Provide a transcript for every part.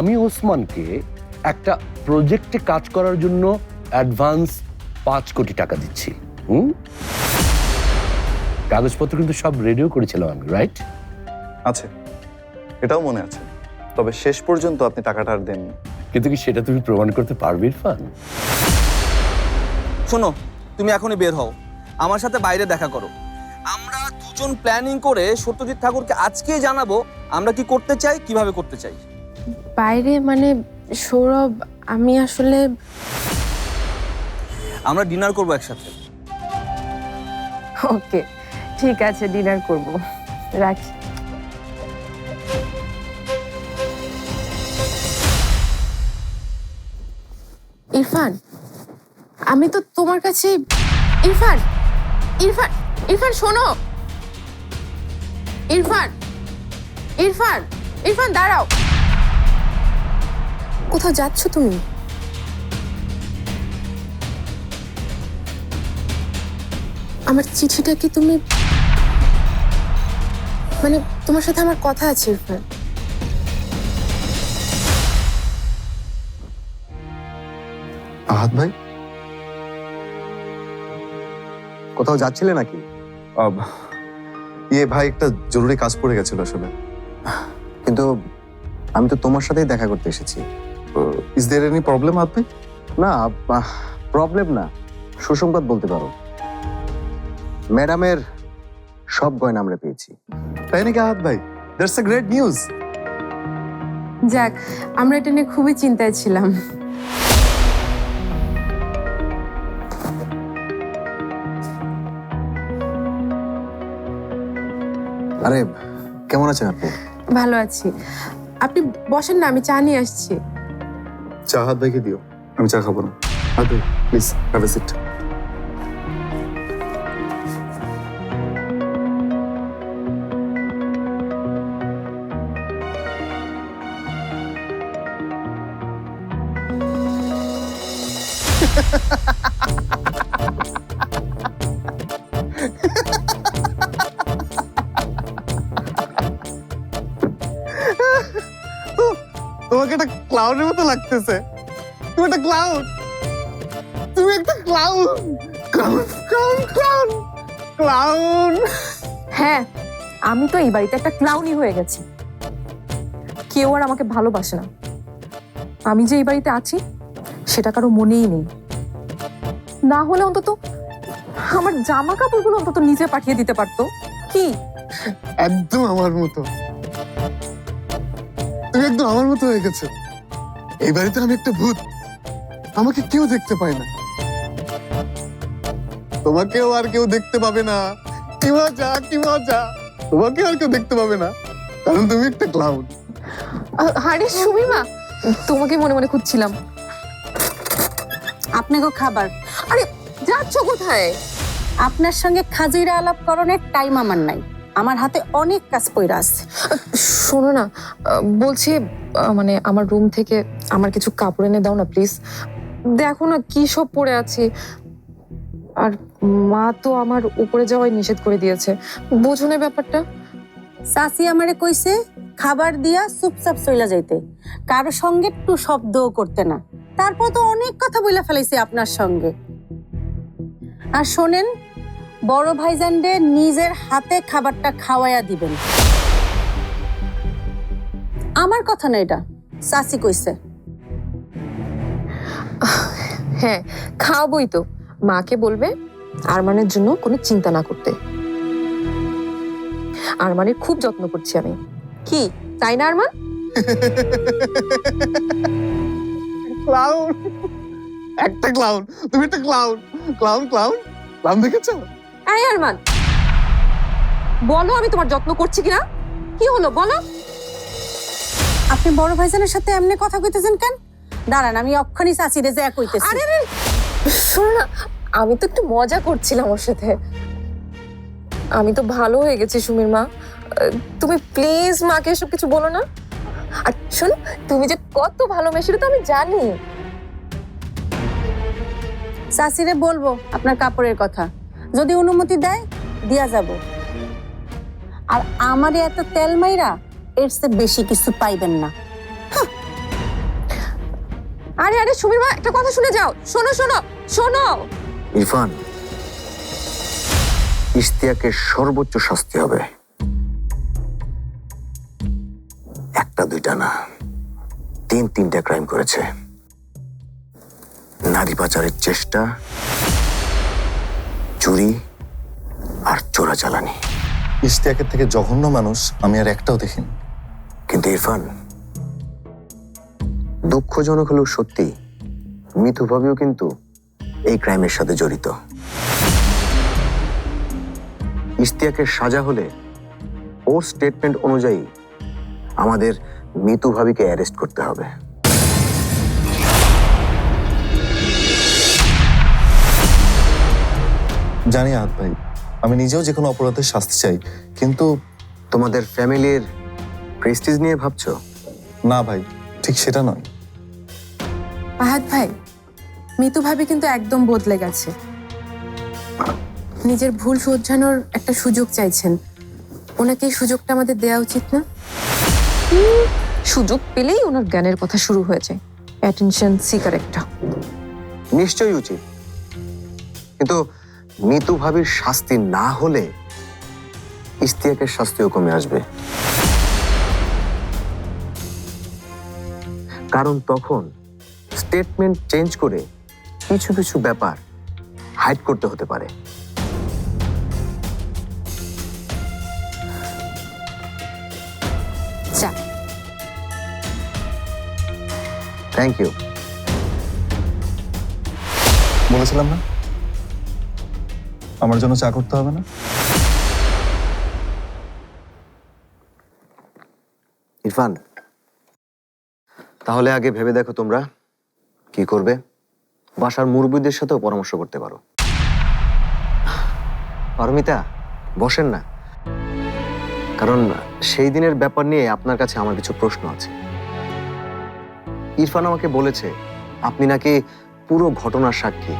আমি ওসমানকে একটা প্রজেক্টে কাজ করার জন্য অ্যাডভান্স পাঁচ কোটি টাকা দিচ্ছি। হুম? কাগজপত্র কিন্তু সব রেডিও করেছিলাম আমি রাইট আছে। এটাও মনে আছে। তবে শেষ পর্যন্ত আপনি টাকাটা আর দেননি। কিন্তু কি সেটা তুমি প্রমাণ করতে পারবে ইরফান? শোনো তুমি এখনই বের হও। আমার সাথে বাইরে দেখা করো। আমরা দুজন প্ল্যানিং করে সত্যজিৎ ঠাকুরকে আজকেই জানাব আমরা কি করতে চাই কীভাবে করতে চাই। বাইরে মানে সৌরভ আমি আসলে আমরা ডিনার করব একসাথে। ওকে ঠিক আছে ডিনার করব। রাখি। ইরফান আমি তো তোমার কাছে ইরফান ইরফান ইরফান শোনো। ইরফান ইরফান ইরফান দাঁড়াও। কোথাও যাচ্ছ তুমি? আমার চিঠিটা কি তুমি মানে তোমার সাথে আমার কথা আছে ইরফান। আহাত ভাই? কোথাও যাচ্ছিলে নাকি? ইয়ে ভাই একটা জরুরি কাজ পড়ে গেছিল আসলে। কিন্তু আমি তো তোমার সাথেই দেখা করতে এসেছি। ইজ দেয়ার এনি প্রবলেম আপনি না প্রবলেম না। সুসংবাদ বলতে পারো। ম্যাডামের সব গয়না আমরা পেয়েছি। তাই নাকি আহাত ভাই? দ্যাটস আ গ্রেট নিউজ যাক আমরা এটা নিয়ে খুবই চিন্তায় ছিলাম। আরে কেমন আছেন আপনি? ভালো আছি। আপনি বসেন না আমি চা নিয়ে আসছি। চা হাত ভাইকে দিও। আমি চা খাব না। হাত ভাই প্লিজ হ্যাভ এ সিট তোমাকে একটা ক্লাউডের মতো লাগতেছে। তুমি একটা ক্লাউড তুমি একটা ক্লাউড ক্লাউড ক্লাউড ক্লাউড হ্যাঁ আমি তো এই বাড়িতে একটা ক্লাউনি হয়ে গেছি। কেউ আর আমাকে ভালোবাসে না। আমি যে এই বাড়িতে আছি সেটা কারও মনেই নেই। না হলে অন্তত আমার জামা কাপড়গুলো অন্তত নিজে পাঠিয়ে দিতে পারতো। কি? একদম আমার মতো। তুমি একদম আমার মতো হয়ে গেছো। এই বাড়িতে আমি একটা ভূত। আমাকে কেউ দেখতে পায় না। তোমাকেও আর কেউ দেখতে পাবে না। কি মজা কি মজা। তোমাকে আর কেউ দেখতে পাবে না। কারণ তুমি একটা ক্লাউড আরে সুমিমা, তোমাকে মনে মনে খুঁজছিলাম। আপনাকে খাবার। আরে, যাচ্ছ কোথায়? আপনার সঙ্গে খাজিরা আলাপ করণের টাইম আমার নাই। আমার হাতে অনেক কাজ পইরা আছে। শোনো না বলছি মানে আমার রুম থেকে আমার কিছু কাপড় এনে দাও না প্লিজ। দেখো না কি সব পরে আছি। আর মা তো আমার উপরে যাওয়াই নিষেধ করে দিয়েছে। বোঝো না ব্যাপারটা। সাসি আমারে কইছে খাবার দিয়া চুপচাপ চইলা যাইতে। কারও সঙ্গে একটু শব্দও করতে না। তারপর তো অনেক কথা বইলা ফেলাইছি আপনার সঙ্গে। আর শোনেন বড় ভাইজানদের নিজের হাতে খাবারটা খাওয়াইয়া দিবেন। আমার কথা না এটা সাসি কইছে। হ্যাঁ খাওয়াবই তো। মাকে বলবে আরমানের জন্য কোনো চিন্তা না করতে। আরমানের খুব যত্ন করছি আমি। কি তাই না আরমান? ক্লাউড একটা ক্লাউন তুমি একটা ক্লাউন। ক্লাউন ক্লাউন ক্লাউড দেখেছ? এই আরমান। বলো আমি তোমার যত্ন করছি কিনা? কি হলো বলো। আপনি বড় ভাইজানের সাথে এমনি কথা কইতেছেন কেন? দাঁড়ান আমি অক্ষণই চাচিরে যা কইতেছি আরে আরে শোনো না আমি তো একটু মজা করছিলাম ওর সাথে। আমি তো ভালো হয়ে গেছি সুমির মা। তুমি প্লিজ মাকে এসব কিছু বলো না। আর শোনো তুমি যে কত ভালো ভালোবাসি তো আমি জানি। চাচিরে বলব আপনার কাপড়ের কথা। যদি অনুমতি দেয়, দিয়া যাব। আর আমারে এত তেল মাইরা এর চেয়ে বেশি কিছু পাইবেন না। আরে আরে সুমির মা, একটা কথা শুনে যাও। শোনো শোনো শোনো। ইরফান ইশতিয়াকের সর্বোচ্চ শাস্তি হবে। একটা, দুইটা না, তিন, তিনটা ক্রাইম করেছে। নারী পাচারের চেষ্টা চুরি আর চোরাচালানি ইশতিয়াকের থেকে জঘন্য মানুষ আমি আর একটাও দেখিনি। কিন্তু ইরফান দুঃখজনক হলেও সত্যি মিথুভাবেও কিন্তু এই ক্রাইমের সাথে জড়িত। ইশতিয়াকের সাজা হলে ওর স্টেটমেন্ট অনুযায়ী আমাদের মিতু ভাবিকে অ্যারেস্ট করতে হবে। জানি আহাত ভাই। আমি নিজেও যে কোনো অপরাধের শাস্তি চাই কিন্তু তোমাদের ফ্যামিলির প্রেস্টিজ নিয়ে ভাবছ? না ভাই ঠিক সেটা নয়। আহাত ভাই মিতু ভাবি কিন্তু একদম বদলে গেছে। নিজের ভুল শোধরানোর একটা সুযোগ চাইছেন। ওনাকে এই সুযোগটা আমাদের দেওয়া উচিত না? সুযোগ পেলেই ওনার জ্ঞানের কথা শুরু হয়ে যায়। অ্যাটেনশন সিকার একটা। নিশ্চয়ই উচিত। কিন্তু মিতু ভাবির শাস্তি না হলে ইস্তিয়াকের শাস্তিও কমে আসবে। কারণ তখন স্টেটমেন্ট চেঞ্জ করে কিছু কিছু ব্যাপার হাইড করতে হতে পারে। থ্যাংক ইউ বলেছিলাম না? আমার জন্য চা করতে হবে না। ইরফান, তাহলে আগে ভেবে দেখো তোমরা কি করবে। বাসার মুরব্বীদের সাথেও পরামর্শ করতে পারো। পারমিতা, বসেন না। কারণ সেই দিনের ব্যাপার নিয়ে আপনার কাছে আমার কিছু প্রশ্ন আছে। ইরফান আমাকে বলেছে, আপনি নাকি পুরো ঘটনার সাক্ষী।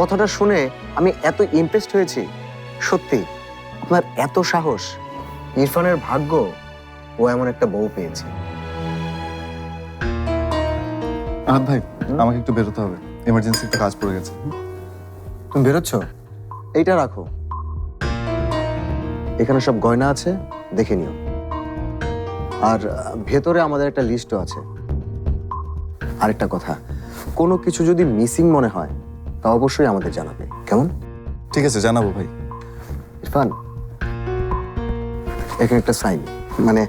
কথাটা শুনে আমি এত ইমপ্রেসড হয়েছি। সত্যি আপনার এত সাহস ইরফানের ভাগ্য ও এমন একটা বউ পেয়েছে। আহাত ভাই আমাকে একটু বেরোতে হবে। এমার্জেন্সি একটা কাজ পড়ে গেছে। তুমি বেরোচ্ছ? এইটা রাখো। এখানে সব গয়না আছে দেখে নিও। আর ভেতরে আমাদের একটা লিস্টও আছে। আরেকটা কথা কোনো কিছু যদি মিসিং মনে হয় তা অবশ্যই আমাদের জানাবে। কেমন? ঠিক আছে জানাব ভাই। ইরফান এখানে একটা সাইন মানে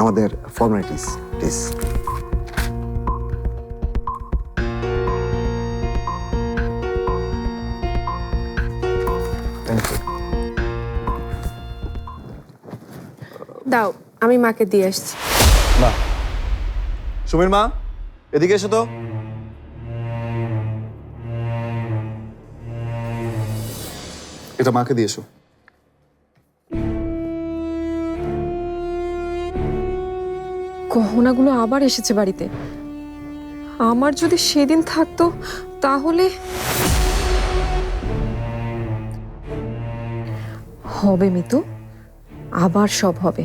আমাদের ফর্মালিটিস প্লিজ থ্যাংক ইউ দাও আমি মাকে দিয়ে আসছি। না সুমির মা এদিকে এসো তো। এটা মাকে দিয়ে এসো। গহনাগুলো আবার এসেছে বাড়িতে। আমার যদি সেদিন থাকতো তাহলে হবে মিতু আবার সব হবে।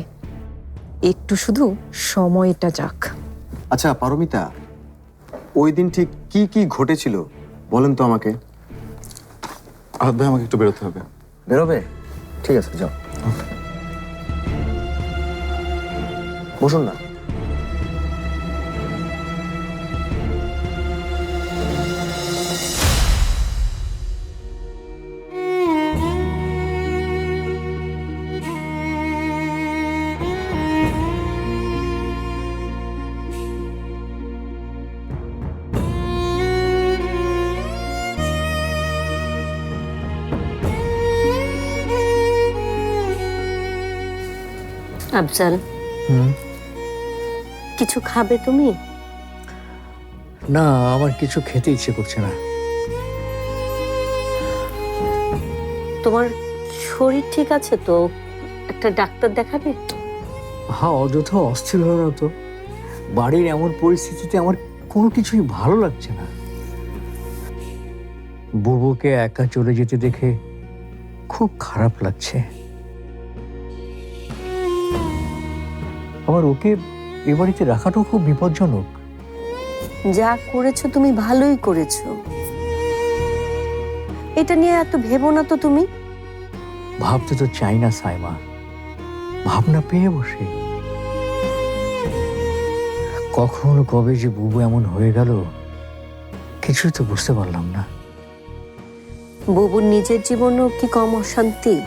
একটু শুধু সময়টা যাক। আচ্ছা পারমিতা ওই দিন ঠিক কি কি ঘটেছিল বলেন তো আমাকে। আহাত ভাই আমাকে একটু বেরোতে হবে। বেরোবে? ঠিক আছে যাও। বসুন না। আফজাল। কিছু খাবে তুমি? না আমার কিছু খেতে ইচ্ছে করছে না। তোমার শরীর ঠিক আছে তো? একটা ডাক্তার দেখাবে? হা অযথা অস্থির হয়ে না তো। বাড়ির এমন পরিস্থিতিতে আমার কোনো কিছুই ভালো লাগছে না। বুবুকে একা চলে যেতে দেখে খুব খারাপ লাগছে। আমার ওকে এ বাড়িতে রাখাটাও খুব বিপজ্জনক। যা করেছ তুমি ভালোই করেছ। এটা নিয়ে এত ভেবো না তো তুমি? ভাবতে তো চাই না সাইমা। ভাবনা পেয়ে বসে। কখন কবে যে বুবু এমন হয়ে গেল কিছুই তো বুঝতে পারলাম না। বুবুর নিজের জীবনেও কি কম অশান্তি?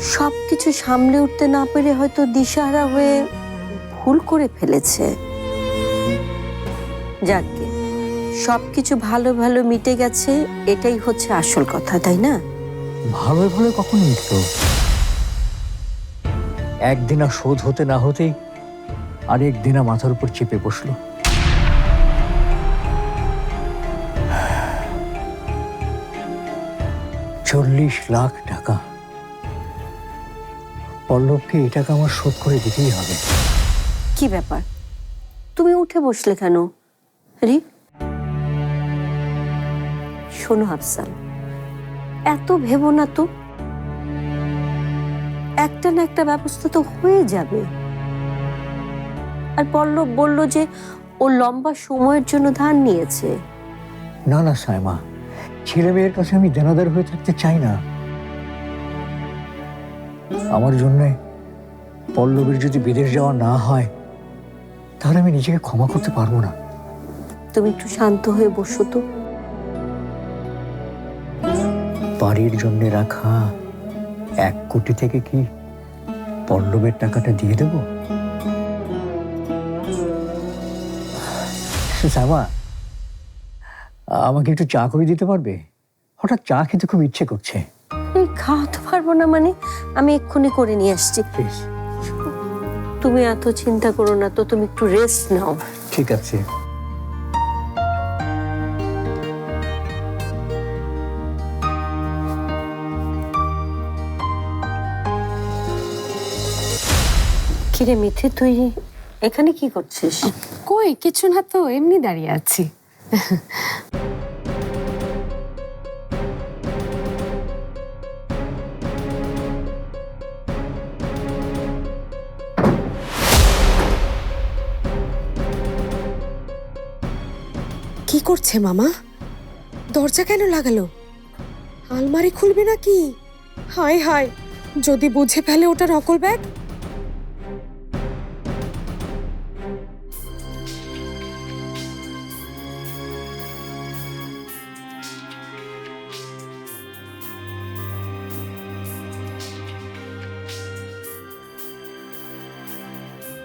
সবকিছু সামলে উঠতে না পেরে হয়তো দিশাহারা হয়ে ভুল করে ফেলেছে। যাকে সবকিছু ভালো ভালো মিটে গেছে, এটাই হচ্ছে আসল কথা, তাই না? ভালো ভালো কখন মিটত একদিন আর শোধ হতে না হতেই আরেক দিনা মাথার উপর চেপে বসল। চল্লিশ লাখ টাকা। পল্লবকে এই টাকা আমার শোধ করে দিতেই হবে। কি ব্যাপার? তুমি উঠে বসলে কেন? শোনো হাফসান এত ভেবো না তো। একটা না একটা ব্যবস্থা তো হয়ে যাবে। আর পল্লব বলল যে ও লম্বা সময়ের জন্য ধার নিয়েছে। না না সাইমা ছেলে মেয়ের কাছে আমি দেনাদার হয়ে থাকতে চাই না। আমার জন্য পল্লবীর যদি বিদেশ যাওয়া না হয় তাহলে আমি নিজেকে ক্ষমা করতে পারব না। তুমি একটু শান্ত হয়ে বসো তো। বাড়ির জন্য রাখা এক কোটি থেকে কি পল্লবের টাকাটা দিয়ে দেব? সাইমা আমাকে একটু চা করে দিতে পারবে? হঠাৎ চা খেতে খুব ইচ্ছে করছে। খাওয়াতে পারব না মানে? আমি এক্ষুনি করে নিয়ে আসছি। তুমি এত চিন্তা করো না তো তুমি একটু রেস্ট নাও। ঠিক আছে। কিরে মিথি তুই এখানে কি করছিস? কই কিছু না তো এমনি দাঁড়িয়ে আছি। করছে, মামা? দরজা কেন লাগালো? আলমারি খুলবে নাকি? হায় হায়, যদি বুঝে ফেলে ওটা নকল ব্যাগ?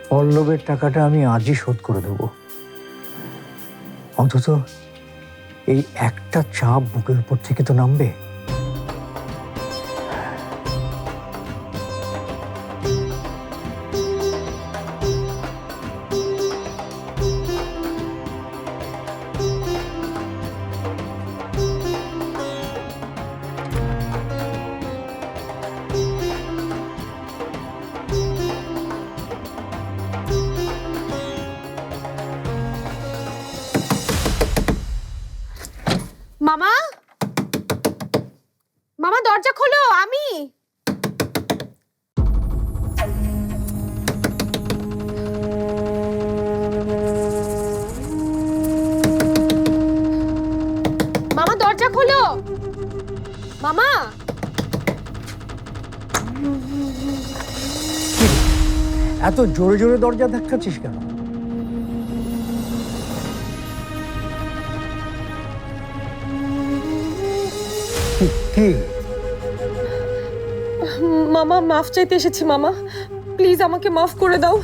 পল্লবের টাকাটা আমি আজই শোধ করে দেব। অন্তত এই একটা চাপ বুকের উপর থেকে তো নামবে। মামা! এত জোরে জোরে দরজা ধাক্কাচ্ছিস কেন? কি- মামা মাফ চাইতে এসেছি মামা। প্লিজ আমাকে মাফ করে দাও।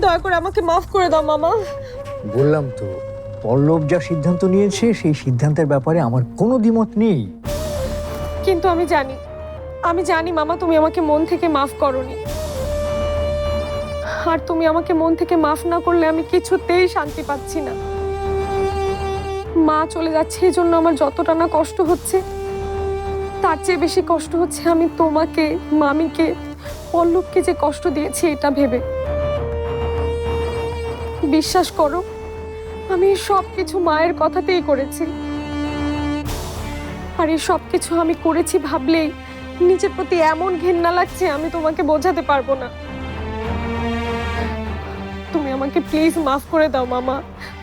দয়া করে আমাকে মাফ করে দাও মামা। বললাম তো পল্লব যা সিদ্ধান্ত নিয়েছে সেই সিদ্ধান্তের ব্যাপারে আমার কোনো দ্বিমত নেই। কিন্তু আমি জানি আমি জানি মামা তুমি আমাকে মন থেকে মাফ করনি। আর তুমি আমাকে মন থেকে মাফ না করলে আমি কিছুতেই শান্তি পাচ্ছি না। মা চলে যাচ্ছে এই জন্য আমার যতটা না কষ্ট হচ্ছে, তার চেয়ে বেশি কষ্ট হচ্ছে আমি তোমাকে, মামিকে, পল্লবকে যে কষ্ট দিয়েছি এটা ভেবে। বিশ্বাস করো, আমি সব কিছু মায়ের কথাতেই করেছি। আর এই সব কিছু আমি করেছি ভাবলেই নিজের প্রতি এমন ঘেন্না লাগছে আমি তোমাকে বোঝাতে পারব না। তুমি আমাকে প্লিজ মাফ করে দাও মামা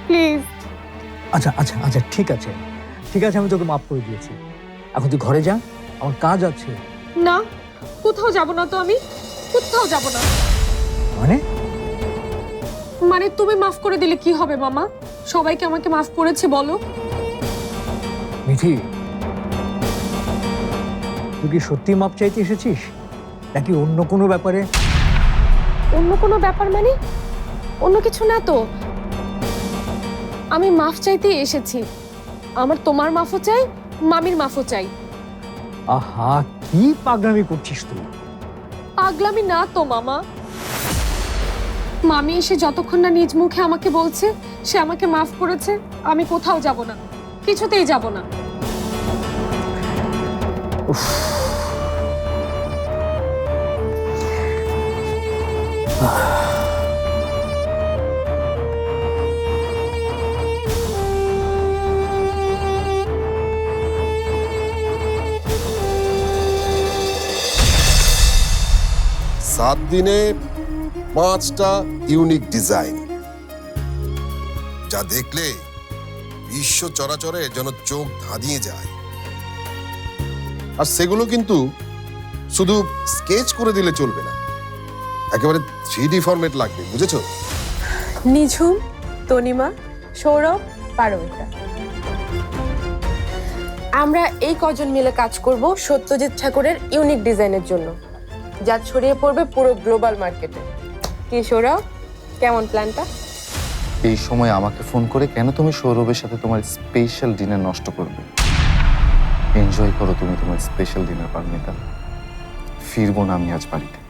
প্লিজ আচ্ছা আচ্ছা আচ্ছা ঠিক আছে। ঠিক আছে আমি তোকে মাফ করে দিয়েছি। এখন তুই ঘরে যা আমার কাজ আছে। না কোথাও যাব না তো আমি? কোথাও যাব না। মানে? মানে তুমি মাফ করে দিলে কি হবে মামা? সবাইকে আমাকে মাফ করেছে বলো। মিথি তুই কি সত্যি মাপ চাইতে এসেছিস? নাকি অন্য কোনো ব্যাপারে? অন্য কোনো ব্যাপার মানে? অন্য কিছু না তো। আমি মাফ চাইতে এসেছি। আমার তোমার মাফও চাই মামির মাফও চাই। আহা কি পাগলামি করছিস তুই? পাগলামি না তো মামা। মামি এসে যতক্ষণ না নিজ মুখে আমাকে বলছে সে আমাকে মাফ করেছে আমি কোথাও যাব না। কিছুতেই যাব না। সাত দিনে পাঁচটা ইউনিক ডিজাইন। যা দেখলে বিশ্ব চরাচরে যেন চোখ ধাঁধিয়ে যায়। আর সেগুলো কিন্তু শুধু স্কেচ করে দিলে চলবে না। একেবারে থ্রি ডি ফরম্যাট লাগবে বুঝেছ? নিঝুম তনিমা সৌরভ পারমিতা। আমরা এই কজন মিলে কাজ করব সত্যজিৎ ঠাকুরের ইউনিক ডিজাইনের জন্য। যা ছড়িয়ে পড়বে পুরো গ্লোবাল মার্কেটে কি সৌরভ? কেমন প্ল্যানটা এই সময় আমাকে ফোন করে কেন তুমি সৌরভের সাথে তোমার স্পেশাল ডিনার নষ্ট করবে? এনজয় করো তুমি তোমার স্পেশাল ডিনার পারমিতা। ফিরবো না আমি আজ বাড়িতে।